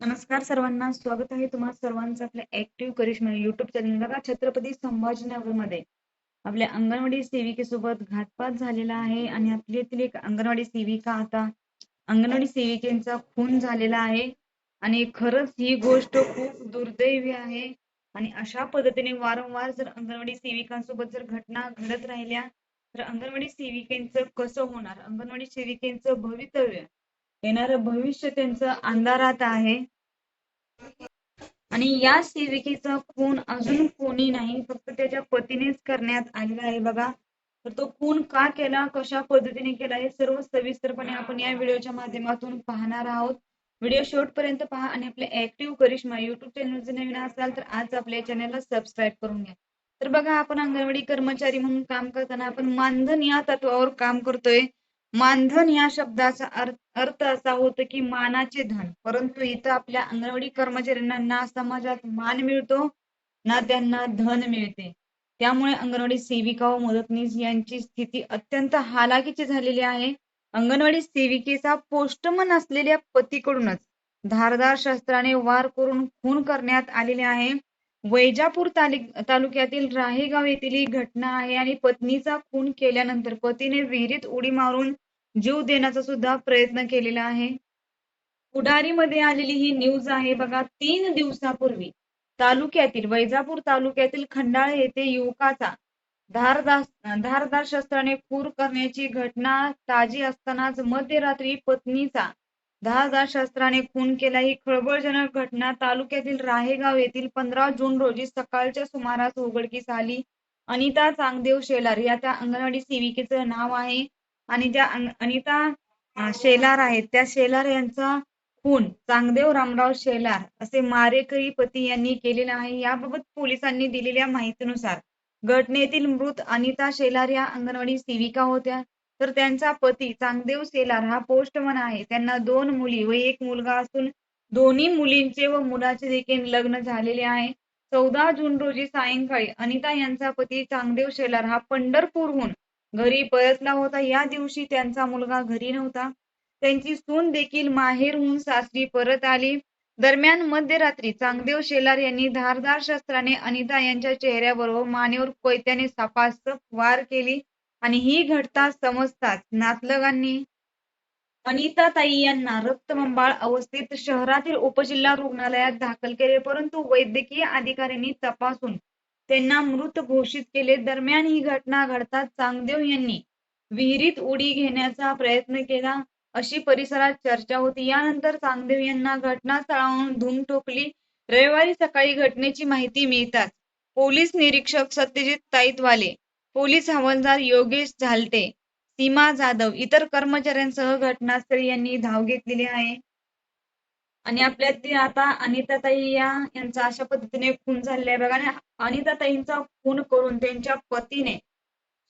नमस्कार सर्वांना स्वागत आहे तुम्हा सर्वांचं आपल्या ऍक्टिव्ह करिश्मा युट्यूब चॅनल बघा छत्रपती संभाजीनगरमध्ये आपल्या अंगणवाडी सेविकेसोबत घातपात झालेला आहे आणि आपल्यातील एक अंगणवाडी सेविका आता अंगणवाडी सेविकेचा खून झालेला आहे. आणि खरंच ही गोष्ट खूप दुर्दैवी आहे. आणि अशा पद्धतीने वारंवार जर अंगणवाडी सेविकांसोबत जर घटना घडत राहिल्या तर अंगणवाडी सेविकेंचं कसं होणार? अंगणवाडी सेविकेंचं भवितव्य येणारं भविष्य त्यांचं अंधारात आहे. आणि या सेविकेचा खून अजून कोणी नाही फक्त त्याच्या पतीनेच करण्यात आलेला आहे बघा. तर तो खून का केला कशा पद्धतीने केला हे सर्व सविस्तरपणे आपण या व्हिडिओच्या माध्यमातून पाहणार आहोत. व्हिडिओ शेवटपर्यंत पहा आणि आपल्या ऍक्टिव्ह करिश्मा युट्यूब चॅनल जर नवीन असाल तर आज आपल्या चॅनलला सबस्क्राईब करून घ्या. तर बघा आपण अंगणवाडी कर्मचारी म्हणून काम करताना आपण मानधन या तत्वावर काम करतोय. मानधन या शब्दाचा अर्थ असा होतो की मानाचे धन. परंतु इथं आपल्या अंगणवाडी कर्मचाऱ्यांना ना समाजात मान मिळतो ना त्यांना धन मिळते. त्यामुळे अंगणवाडी सेविका व मदतनीस यांची स्थिती अत्यंत हालाकीची झालेली आहे. अंगणवाडी सेविकेचा पोस्टमन असलेल्या पतीकडूनच धारदार शस्त्राने वार करून खून करण्यात आलेले आहे. वैजापूर तालुक्यातील राहेगाव येथील ही घटना आहे आणि पत्नीचा खून केल्यानंतर पतीने विहिरीत उडी मारून जीव देण्याचा सुद्धा प्रयत्न केलेला आहे. पुढारीमध्ये आलेली ही न्यूज आहे बघा तीन दिवसापूर्वी तालुक्यातील वैजापूर तालुक्यातील खंडाळ येथे युवकाचा धारदार धारदार शस्त्राने खूर करण्याची घटना ताजी असतानाच मध्यरात्री पत्नीचा धारदार शस्त्राने खून केला. ही खळबळजनक घटना तालुक्यातील राहेगाव येथील पंधरा जून रोजी सकाळच्या सुमारास उघडकीस आली. अनिता चांगदेव शेलार या त्या अंगणवाडी सेविकेचं नाव आहे. आणि ज्या अनिता शेलार आहेत त्या शेलार यांचा खून चांगदेव रामराव शेलार असे मारेकरी पती यांनी केलेला आहे. याबाबत पोलिसांनी दिलेल्या माहितीनुसार घटनेतील मृत अनिता शेलार या अंगणवाडी सेविका होत्या. तर त्यांचा पती चांगदेव शेलार हा पोस्टमन आहे. त्यांना दोन मुली व एक मुलगा असून दोन्ही मुलींचे व मुलाचे देखील लग्न झालेले आहे. चौदा जून रोजी सायंकाळी अनिता यांचा पती चांगदेव शेलार हा पंढरपूरहून घरी परतला होता. या दिवशी त्यांचा मुलगा घरी नव्हता. त्यांची सून देखील माहेरहून सासरी परत आली. दरम्यान मध्यरात्री चांगदेव शेलार यांनी धारदार शस्त्राने अनिता यांच्या चेहऱ्यावर व मानेवर कोयत्याने सापासप वार केली आणि ही घटना समजताच नातलगांनी अनिता ताई यांना रक्तबंबाळ अवस्थेत शहरातील उपजिल्हा रुग्णालयात दाखल केले परंतु वैद्यकीय अधिकाऱ्यांनी तपासून त्यांना मृत घोषित केले. दरम्यान ही घटना घडताच चांगदेव यांनी विहिरीत उडी घेण्याचा प्रयत्न केला. अशी परिसरात चर्चा होती. यानंतर चांगदेव यांना घटनास्थळावरून धूम ठोकली. रविवारी सकाळी घटनेची माहिती मिळताच पोलीस निरीक्षक सत्यजित ताईतवाले पोलीस हवालदार योगेश झालटे सीमा जाधव इतर कर्मचाऱ्यांसह घटनास्थळी यांनी धाव घेतलेली आहे. आणि आपल्या आता अनिताताई या यांचा अशा पद्धतीने खून झालेला आहे. बघा आणि अनिताताईंचा खून करून त्यांच्या पतीने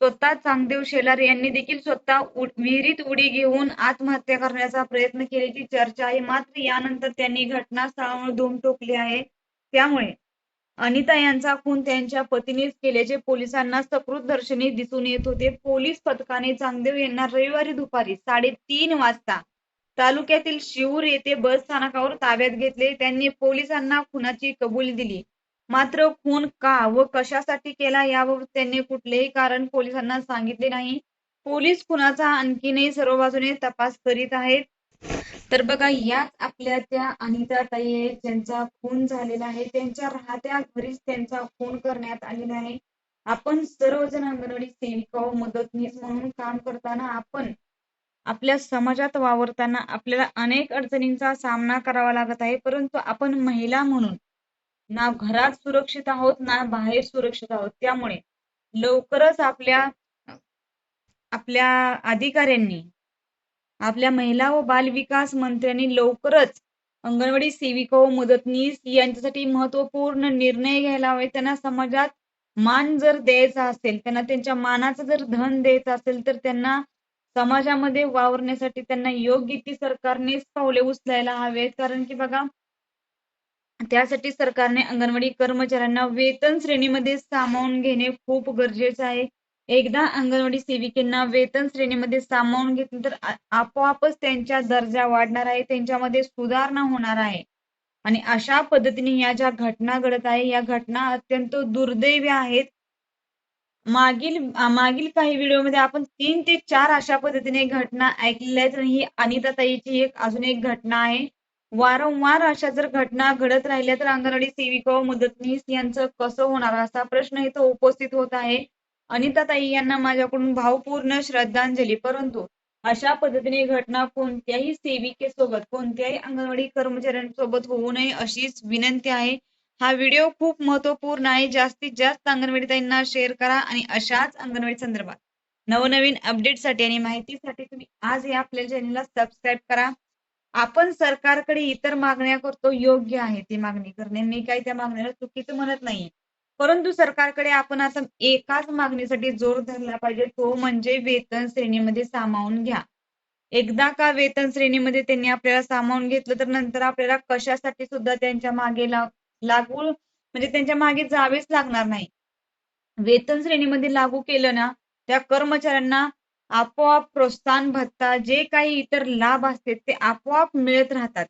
स्वतः चांगदेव शेलार यांनी देखील स्वतः विहिरीत उडी घेऊन आत्महत्या करण्याचा प्रयत्न केल्याची चर्चा आहे. मात्र यानंतर त्यांनी घटनास्थळावर धूम टोकली आहे. त्यामुळे अनिता यांचा खून त्यांच्या पतीनेच केल्याचे पोलिसांना सकृत दर्शनी दिसून येत होते. पोलीस पथकाने चांगदेव यांना रविवारी दुपारी साडेतीन वाजता तालुक्यातील शिवूर येथे बस स्थानकावर ताब्यात घेतले. त्यांनी पोलिसांना खुनाची कबुली दिली. मात्र खून का व कशासाठी केला याबाबत त्यांनी कुठलेही कारण पोलिसांना सांगितले नाही. पोलीस खुनाचा आणखीनही सर्व बाजूने तपास करीत आहेत. तर बघा याच आपल्या त्या अनिता ताई ज्यांचा खून झालेला आहे. त्यांच्या राहत्या घरीच त्यांचा खून करण्यात आलेला आहे. आपण सर्वजण अंगणवाडी सेविका व मदतनीस म्हणून काम करताना आपण आपल्या समाजात वावरताना आपल्याला अनेक अडचणींचा सामना करावा लागत आहे. परंतु आपण महिला म्हणून ना घरात सुरक्षित आहोत ना बाहेर सुरक्षित आहोत. त्यामुळे लवकरच आपल्या आपल्या अधिकाऱ्यांनी आपल्या महिला व बाल विकास मंत्र्यांनी लवकरच अंगणवाडी सेविका व मदतनीस यांच्यासाठी महत्त्वपूर्ण निर्णय घ्यायला हवे. त्यांना समाजात मान जर द्यायचा असेल त्यांना त्यांच्या मानाचं जर धन द्यायचं असेल तर त्यांना समाजामध्ये वावरण्यासाठी त्यांना योग्य ती सरकारनेच पावले उचलायला हवेत कारण की बघा त्यासाठी सरकारने अंगणवाडी कर्मचाऱ्यांना वेतन श्रेणीमध्ये सामावून घेणे खूप गरजेचे आहे. एकदा अंगणवाडी सेविकेंना वेतन श्रेणीमध्ये सामावून घेतलं तर आपोआपच त्यांच्या दर्जा वाढणार आहे त्यांच्यामध्ये सुधारणा होणार आहे. आणि अशा पद्धतीने या ज्या घटना घडत आहे या घटना अत्यंत दुर्दैवी आहेत. मागील मागील काही व्हिडिओमध्ये आपण तीन ते चार अशा पद्धतीने घटना ऐकलेल्या आहेत. ही अनिता ताईची एक अजून एक घटना आहे. वारंवार अशा जर घटना घडत राहिल्या तर अंगणवाडी सेविका व मदतनीस यांचं कसं होणार असा प्रश्न इथं उपस्थित होत आहे. अनिता ताई यांना माझ्याकडून भावपूर्ण श्रद्धांजली. परंतु अशा पद्धतीने घटना कोणत्याही सेविकेसोबत कोणत्याही अंगणवाडी कर्मचाऱ्यांसोबत होऊ नये अशीच विनंती आहे. हा व्हिडिओ खूप महत्त्वपूर्ण आहे. जास्तीत जास्त अंगणवाडी ताईंना शेअर करा आणि अशाच अंगणवाडी संदर्भात नवनवीन अपडेटसाठी आणि माहितीसाठी तुम्ही आज या आपल्या चॅनलला सबस्क्राईब करा. आपण सरकारकडे इतर मागण्या करतो योग्य आहे ती मागणी करणे. मी काही त्या मागण्याला चुकीचं म्हणत नाही. परंतु सरकारकडे आपण आता एकाच मागणीसाठी जोर धरला पाहिजे तो म्हणजे वेतन श्रेणीमध्ये सामावून घ्या. एकदा का वेतन श्रेणीमध्ये त्यांनी आपल्याला सामावून घेतलं तर नंतर आपल्याला कशासाठी सुद्धा त्यांच्या मागे ला- लागू म्हणजे त्यांच्या मागे जावेच लागणार नाही. वेतन श्रेणीमध्ये लागू केलं ना त्या कर्मचाऱ्यांना आपोआप प्रोत्साहन भत्ता जे काही इतर लाभ असते ते आपोआप मिळत राहतात.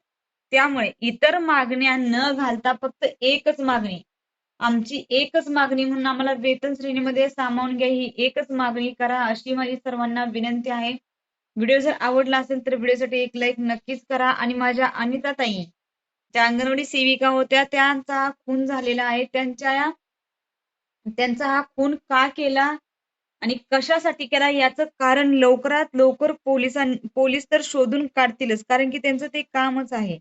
त्यामुळे इतर मागण्या न घालता फक्त एकच मागणी. आमची एकच मागणी म्हणून आम्हाला वेतन श्रेणीमध्ये सामावून घ्या ही एकच मागणी करा अशी माझी सर्वांना विनंती आहे. व्हिडिओ जर आवडला असेल तर व्हिडिओसाठी एक लाईक नक्कीच करा आणि माझ्या अनिता ताई त्या अंगणवाडी सेविका होत्या त्यांचा खून झालेला आहे. त्यांच्या त्यांचा हा खून का केला आणि कशासाठी केला याचं कारण लवकरात लवकर पोलिसां पोलीस तर शोधून काढतीलच कारण की त्यांचं ते कामच आहे.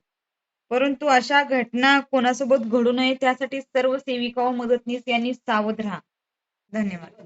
परंतु अशा घटना कोणासोबत घडू नये त्यासाठी सर्व सेविका व मदतनीस यांनी सावध राहा. धन्यवाद.